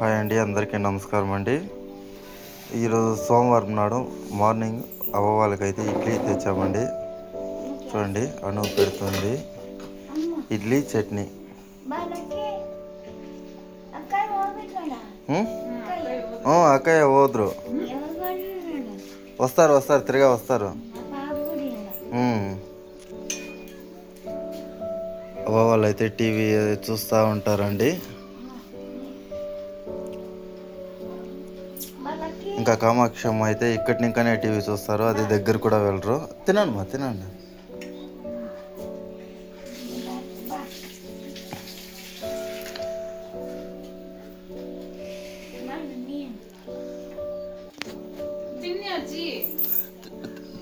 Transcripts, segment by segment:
Hi అండి అందరికీ నమస్కారం అండి. ఈరోజు సోమవారం నాడు మార్నింగ్ అవ్వ వాళ్ళకైతే ఇడ్లీ తెచ్చామండి. చూడండి అను పెడుతుంది. ఇడ్లీ చట్నీ. అక్కయ్య పోదురు. వస్తారు వస్తారు తిరిగా వస్తారు. అవ్వ వాళ్ళైతే టీవీ చూస్తూ ఉంటారండి. ఇంకా కామాక్షమ్మ అయితే ఇక్కడి ఇంకానే టీవీ చూస్తారు. అది దగ్గర కూడా వెళ్ళరు. తినండి మా తినండి.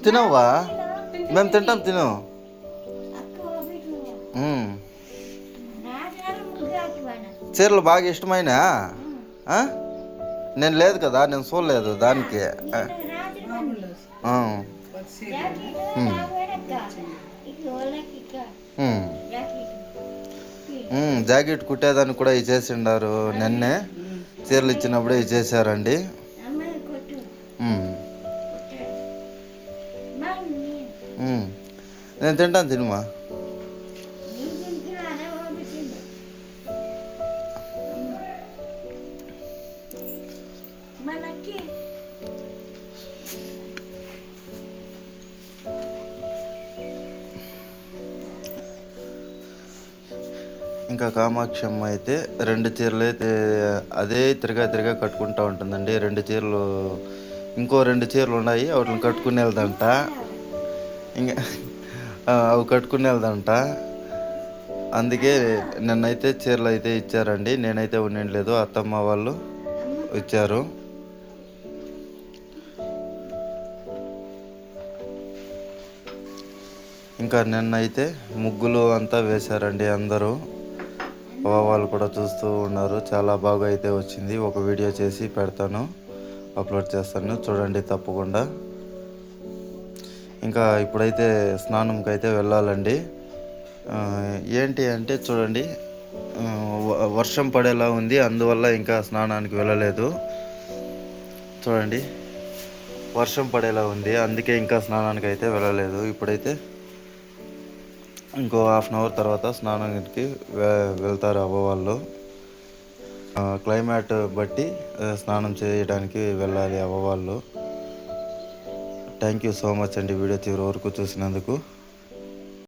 తినవా? మేము తింటాం తిను. చీరలు బాగా ఇష్టమైన? ఆ? నేను లేదు కదా నేను చూడలేదు దానికి. జాకెట్ కుట్టేదానికి కూడా ఇచ్చేసిండారు నిన్నే. చీరలు ఇచ్చినప్పుడే ఇచ్చేసారండి. నేను తింటాను తినుమా మనకి. ఇంకా కామాక్షమ్మ అయితే రెండు చీరలు అయితే అదే తిరగా తిరగా కట్టుకుంటా ఉంటుందండి. రెండు చీరలు ఇంకో రెండు చీరలు ఉన్నాయి. వాటిని కట్టుకుని వెళ్దంట. ఇంకా అవి కట్టుకుని వెళ్దంట. అందుకే నిన్నైతే చీరలు అయితే ఇచ్చారండి. నేనైతే ఉండలేదు అత్తమ్మ వాళ్ళు ఇచ్చారు. ఇంకా నిన్నైతే ముగ్గులు అంతా వేశారండి అందరూ. వాళ్ళు కూడా చూస్తూ ఉన్నారు. చాలా బాగా అయితే వచ్చింది. ఒక వీడియో చేసి పెడతాను. అప్లోడ్ చేస్తాను. చూడండి తప్పకుండా. ఇంకా ఇప్పుడైతే స్నానంకి అయితే వెళ్ళాలండి. ఏంటి అంటే చూడండి వ- వర్షం పడేలా ఉంది. అందువల్ల ఇంకా స్నానానికి వెళ్ళలేదు. చూడండి వర్షం పడేలా ఉంది. అందుకే ఇంకా స్నానానికి అయితే వెళ్ళలేదు. ఇప్పుడైతే ఇంకో హాఫ్ అన్ అవర్ తర్వాత స్నానానికి వెళ్తారు అవ్వవాళ్ళు క్లైమేట్ బట్టి స్నానం చేయడానికి వెళ్ళాలి అవ్వవాళ్ళు థ్యాంక్ యూ సో మచ్ అండి వీడియో చివరి వరకు చూసినందుకు.